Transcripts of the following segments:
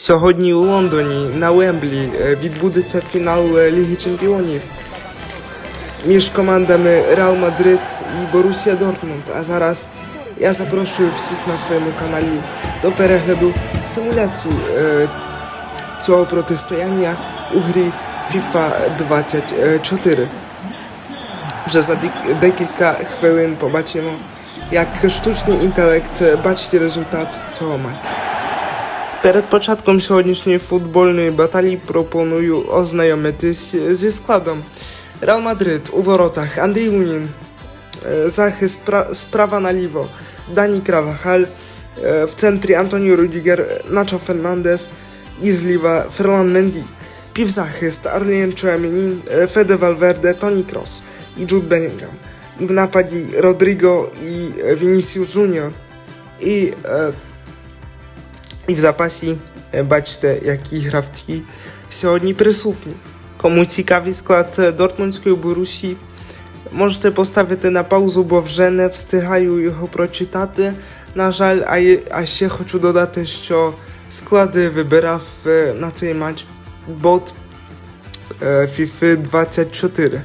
Сьогодні у Лондоні на Вемблі е, відбудеться фінал е, Ліги Чемпіонів між командами Реал Мадрид і Борусія Дортмунд. А зараз я запрошую всіх на своєму каналі до перегляду симуляції е, цього протистояння у грі FIFA 24. Вже за декілька хвилин побачимо, як штучний інтелект бачить результат цього матчу. Перед початком сьогоднішньої футбольної баталії пропоную ознайомитись зі складом. Реал Мадрид у воротах Андрій Лунін, е, захист пра- справа наліво Дані Кравахаль, е, в центрі Антоніо Рудігер, Начо Фернандес і зліва Ферлан Менді. Півзахист Арлien Chouameni, е, Fede Valverde, Toni Kroos і Jude Bellingham. І в нападі Родриго і е, Vinicius Junior. І е, і в запасі е, бачите, які гравці сьогодні присутні. Кому цікавий склад е, Дортмундської Борусі, можете поставити на паузу, бо вже не встигаю його прочитати. На жаль, а, є- а ще хочу додати, що склади вибирав е, на цей матч бот е, FIFA 24.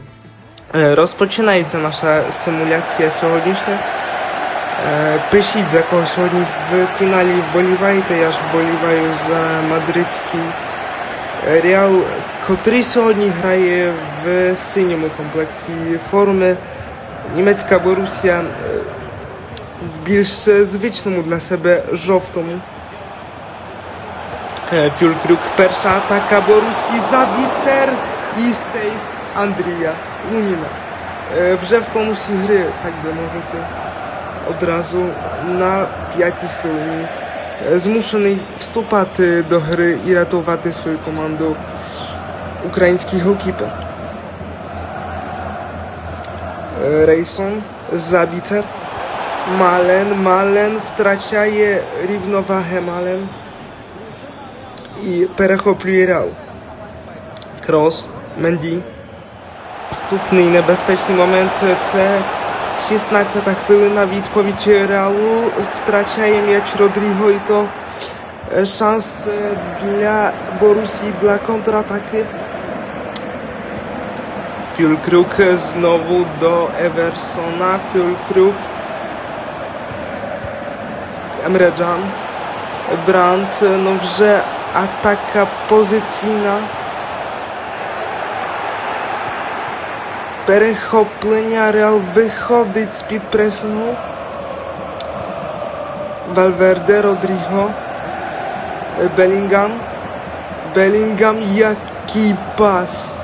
Е, Розпочинається наша симуляція сьогоднішня. Е, Пишіть за кого сьогодні в фіналі вболіваєте. Я ж вболіваю за мадридський е, Реал, котрий сьогодні грає в синьому комплекті форми. Німецька Борусія е, в більш звичному для себе жовтому. Е, Фюлькрюк, перша атака Борусі, забіцер і сейф Андрія Луніна. Е, Вже в тонусі гри, так би мовити одразу на п'ятій хвилині е, змушений вступати до гри і рятувати свою команду український голкіпер. Е, Рейсон, Забітер, Мален, Мален втрачає рівновагу Мален і перехоплює Реал. Крос, Менді. Наступний небезпечний момент це 16-та хвилина відповідь Реалу втрачає м'яч Родріго і то е, шанс е, для Борусі для контратаки. Фюлькрюк знову до Еверсона. Фюлькрюк. Емре Джан. Бранд, ну вже атака позиційна. Перехоплення Реал виходить з-під пресингу. Валверде, Родріго. Белінгам. Белінгам, який пас.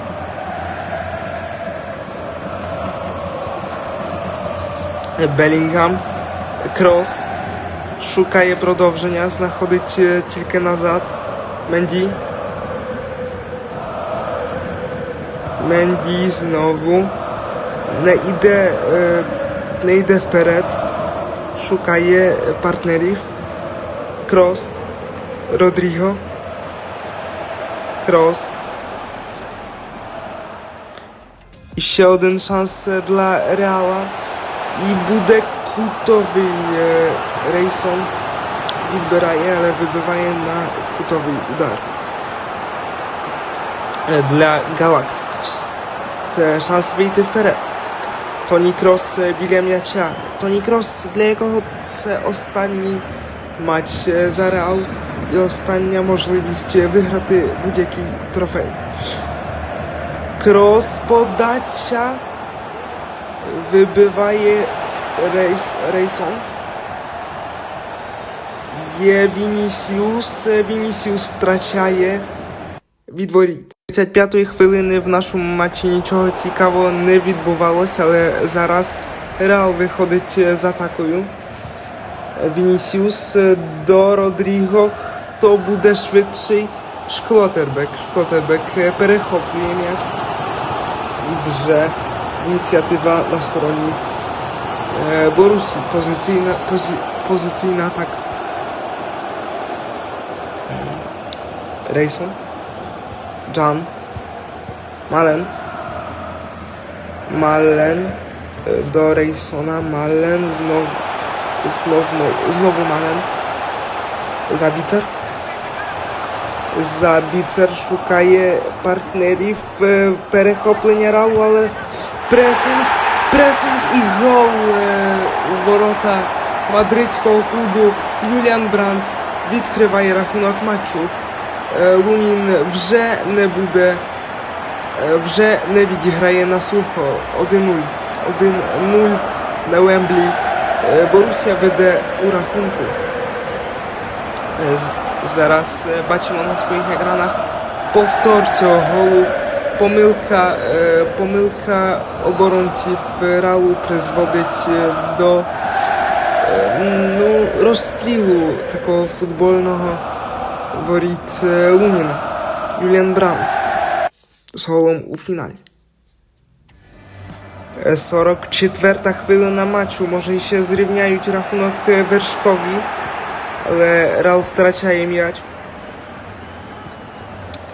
Белінгам. Крос. Шукає продовження, знаходить е, тільки назад. Mendy znowu. Na idę, e, na idę w peret. Szukaje partnerów. Cross. Rodrigo. Cross. Jeszcze jeden szansa dla Reala. I Budek kutowy e, Rejson odbieraje, ale wybywaje na kutowy udar e, dla Galakty. Це шанс вийти вперед. Тоні Крос е, біля м'яча. Тоні Крос, для якого це останній матч за Реал і остання можливість виграти будь-який трофей. Крос подача вибиває Рейс, Рейсон. Є Вінісіус. Вінісіус втрачає від воріт. 35-ї хвилини в нашому матчі нічого цікавого не відбувалося, але зараз Реал виходить е, з атакою. Вінісіус е, до Родріго. Хто буде швидший? Шклотербек. Шклотербек е, перехоплює м'яч. Вже ініціатива на стороні е, Борусі. Позиційна, позі, позиційна атака. Рейсон. Джан. Мален. Мален е, до Рейсона. Мален знов. Знов, знову Мален. Забітер. Забіцер шукає партнерів е, перехоплення Ралу, але пресинг, пресинг і гол е, у ворота мадридського клубу Юліан Брандт відкриває рахунок матчу. Е, Лунін вже не буде, е, вже не відіграє на сухо 1-0. 1-0 на Вемблі. Е, Борусія веде у рахунку. Е, з- Зараз е, бачимо на своїх екранах повтор цього голу. Помилка, е, помилка оборонців Ралу призводить е, до е, ну, розстрілу такого футбольного воріт е, Луніна. Юліан Брандт з голом у фіналі. Е, 44 хвилина матчу. Може ще зрівняють рахунок е, вершкові, але Рал втрачає м'яч.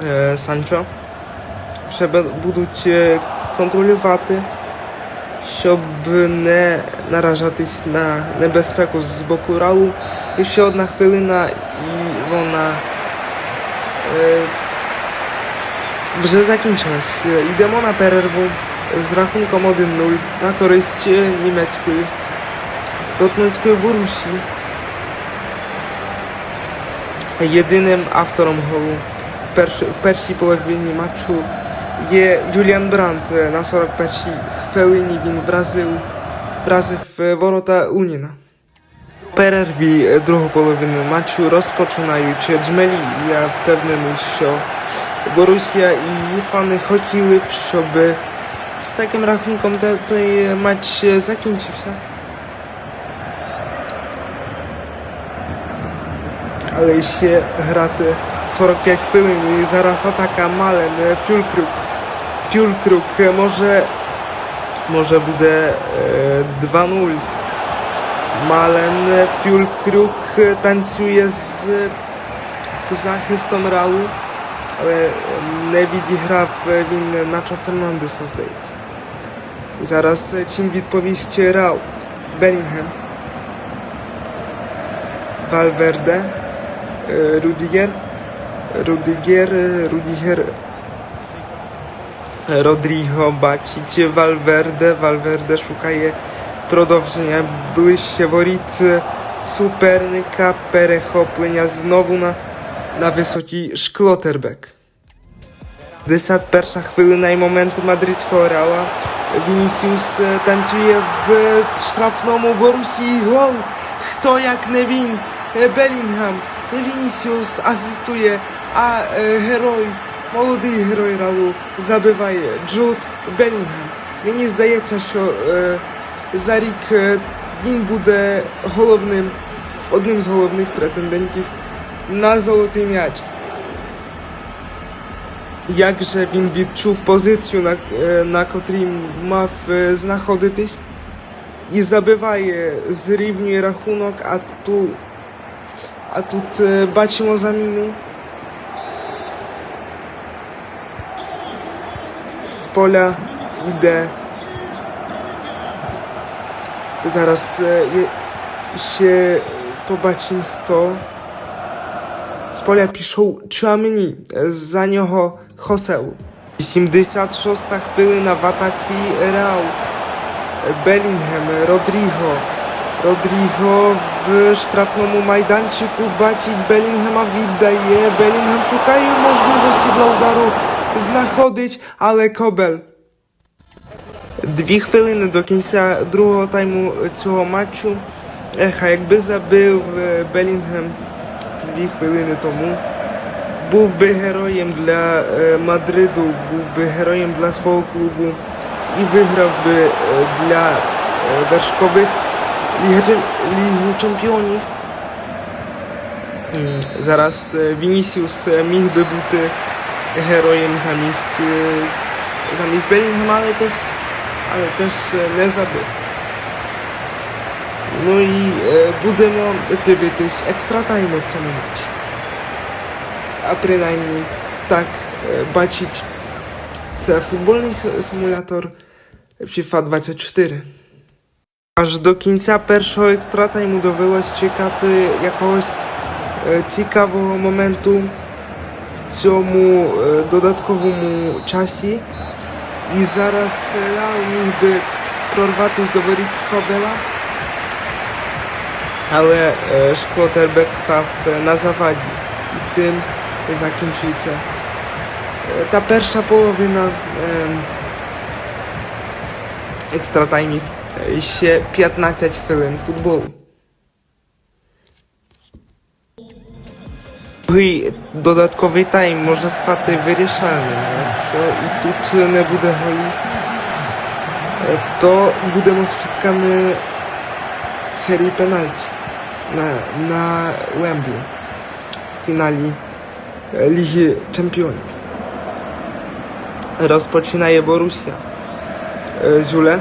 Е, Санчо. Ще бе- будуть е, контролювати, щоб не наражатись на небезпеку з боку Ралу. І ще одна хвилина, і czerwona. E, Że zakończyła się e, i demona pererwu z rachunkiem 1-0 na korzyść e, niemieckiej dotądskiej Borusi. Jedynym autorem golu w, w pierwszej połowie meczu je Julian Brandt na 41 chwili win wrazył, wrazy w worota Unina pererwie drugą połowiny meczu rozpoczynają się dżmeli. Ja pewny że Borussia i fany chcieli, żeby z takim rachunkiem ten mecz zakończył się. Ale się graty 45 chwilin i zaraz ataka Malen, e, Fjulkruk. Fjulkruk e, może może będzie 2-0. E, Мален е, Фюлькрук е, танцює з е, захистом Ралу, але е, не відіграв е, він Начо Фернандеса, здається. І зараз е, чим відповість Рал? Белінгем. Valverde, е, Рудігер, Рудігер, е, Рудігер, е, Родріго бачить Valverde, Valverde шукає продовження ближче воріт е, суперника, перехоплення знову на, на висоті Шклотербек. 51 хвилина і момент мадридського реала. Вінісіус е, танцює в е, штрафному Борусі. Гол! Хто як не він? Е, Белінгем. Вінісіус асистує, а е, герой, молодий герой Ралу забиває Джуд Белінгем. Мені здається, що е, за рік е, він буде головним, одним з головних претендентів на золотий м'яч як же він відчув позицію, на, е, на котрій мав е, знаходитись, і забиває, зрівнює рахунок, а тут, а тут бачимо заміну. З поля йде. zaraz e, się pobacin kto z pola piszą czamni e, za nioho hoseł. 76 chwili na watacji Real. Bellingham, Rodrigo. Rodrigo w sztrafnemu majdanczyku baci Bellinghama wydaje. Bellingham szukaje możliwości dla udaru znachodzić, ale Kobel Дві хвилини до кінця другого тайму цього матчу. Ех, а якби забив е, Белінгем дві хвилини тому, був би героєм для е, Мадриду, був би героєм для свого клубу і виграв би е, для вершкових Лігу чемпіонів. Зараз Вінісіус міг би бути героєм замість, замість Белінгема, але теж, ale też nie zabywa. No i budemo typy tych ekstra time, chcemy mieć. A przynajmniej tak e, bacić C futbolny symulator FIFA 24. Aż do końca pierwszego ekstra time'u dowieło czekać jakiegoś ciekawego momentu w ciemu e, dodatkowemu czasie i zaraz miałby Prorwatus do Kobela? Ale e, Szkłoterbek stał e, na zawadzie i tym zakończył e, ta pierwsza połowina em, ekstra time się 15 chwilin futbolu. Другий додатковий тайм може стати вирішальним. Якщо і тут не буде голів, е, то будемо свідками серії пенальті на, на Вемблі в фіналі е, Ліги Чемпіонів. Розпочинає Борусія. Е, Зюле.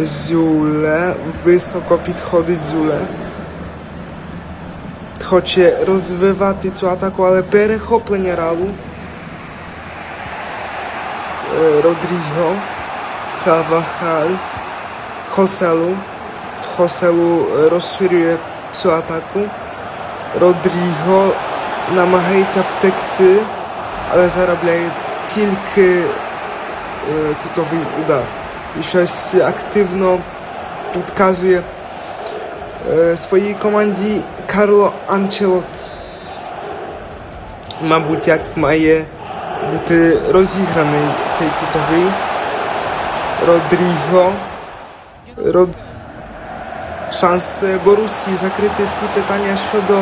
Зюле. Високо підходить Зюле. Хоче розвивати цю атаку, але перехоплення Ралу. Е, Родріго. Кравахаль. Хоселу. Хоселу е, розширює цю атаку. Родріго намагається втекти, але заробляє тільки е, кутовий удар. І щось активно підказує е, своїй команді Карло Анчелотті. Мабуть, як має бути розіграний цей кутовий. Родріго. Род... Шанс Борусі закрити всі питання щодо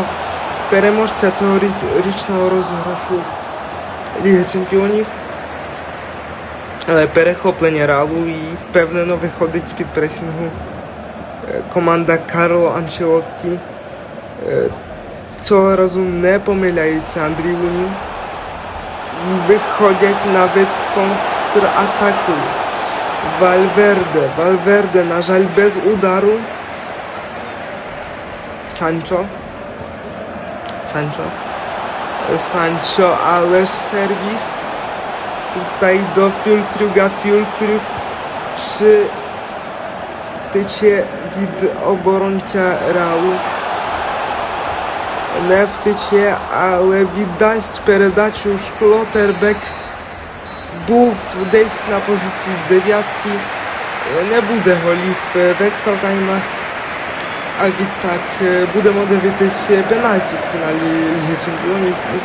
переможця цього річного розіграшу Ліги Чемпіонів. Але перехоплення Реалу і впевнено виходить з-під пресінгу е, команда Карло Анчелотті. E, co razu nie pomylać z Andriunim i wychodzić nawet z kontrataku. Valverde, Valverde, na żal bez udaru. Sancho. Sancho. Sancho, ależ serwis. Tutaj do Fulkruga, Fulkrug przy wtycie wid obrońca Realu. Не втече, але віддасть передачу Шклотербек. Був десь на позиції дев'ятки. Не буде голів е, в екстратаймах. А відтак е, будемо дивитися пенальті в фіналі Ліги Чемпіонів. І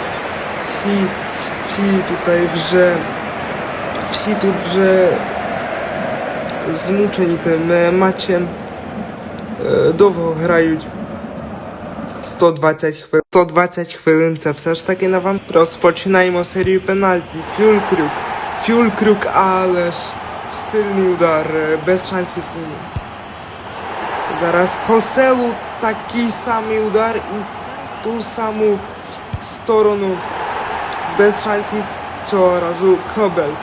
Всі, всі тут вже всі тут вже змучені тим е, матчем. Е, Довго грають 120 хвилин. 120 хвилин це все ж таки на вам. Розпочинаємо серію пенальті. Фюлькрюк. Фюлькрюк, але ж сильний удар, е, без шансів. Зараз Хоселу такий самий удар і в ту саму сторону. Без шансів цього разу Кобель.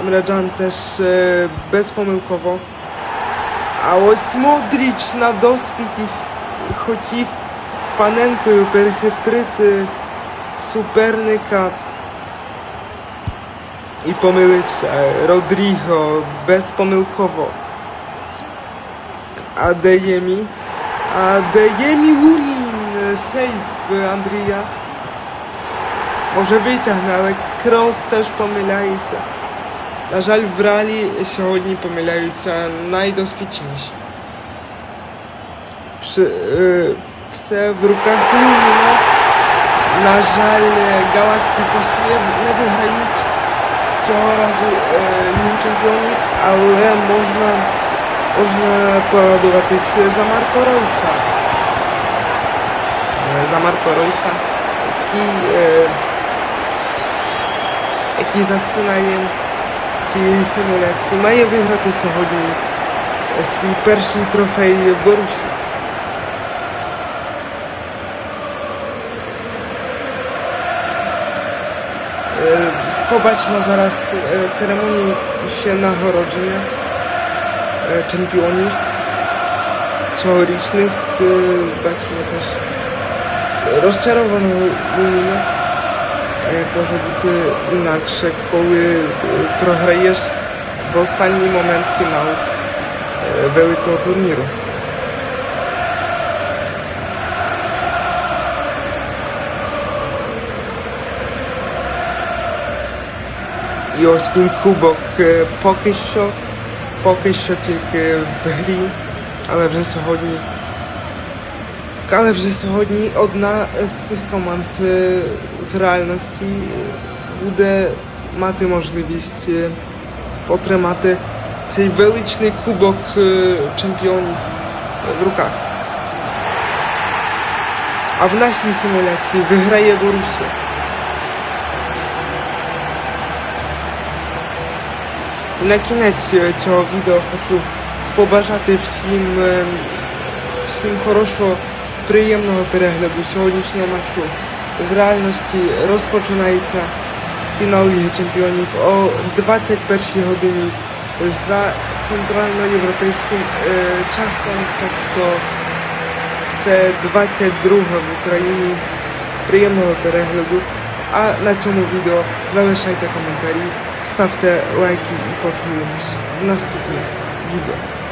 Emre Can też e, безпомилково. А ось Модріч на доспіті хотів паненкою перехитрити суперника. І помилився. Родріго безпомилково. Адеємі. Адеємі Лунін. Сейф Андрія. Може витягне, але Крос теж помиляється. На жаль, в реалі сьогодні помиляються найдосвідченіші. Вш- е, Все в руках Луніна. На жаль, Галактикос не, не виграють цього разу е, Лігу Чемпіонів, але можна, можна порадуватися за Марко Ройса. Е, За Марко Ройса, який, е, який за сценарієм цієї симуляції має виграти сьогодні е, свій перший трофей в Борусі. Pobać ma zaraz e, ceremonii Sienahorodziny e, czempioni całorocznych e, baczmy też rozczarowano Unino może być inaczej, kiedy prohrajesz w ostatni moment finału wielkiego turniru. І ось він кубок поки що, поки що тільки в грі, але вже сьогодні. Але вже сьогодні одна з цих команд в реальності буде мати можливість потримати цей величний кубок чемпіонів в руках. А в нашій симуляції виграє Борусія. На кінець е, цього відео хочу побажати всім, е, всім хорошого, приємного перегляду сьогоднішнього матчу. В реальності розпочинається фінал Ліги Чемпіонів о 21 годині за центральноєвропейським е, часом, тобто це 22 в Україні. Приємного перегляду. А на цьому відео залишайте коментарі, ставте лайки і почуємось в наступних відео.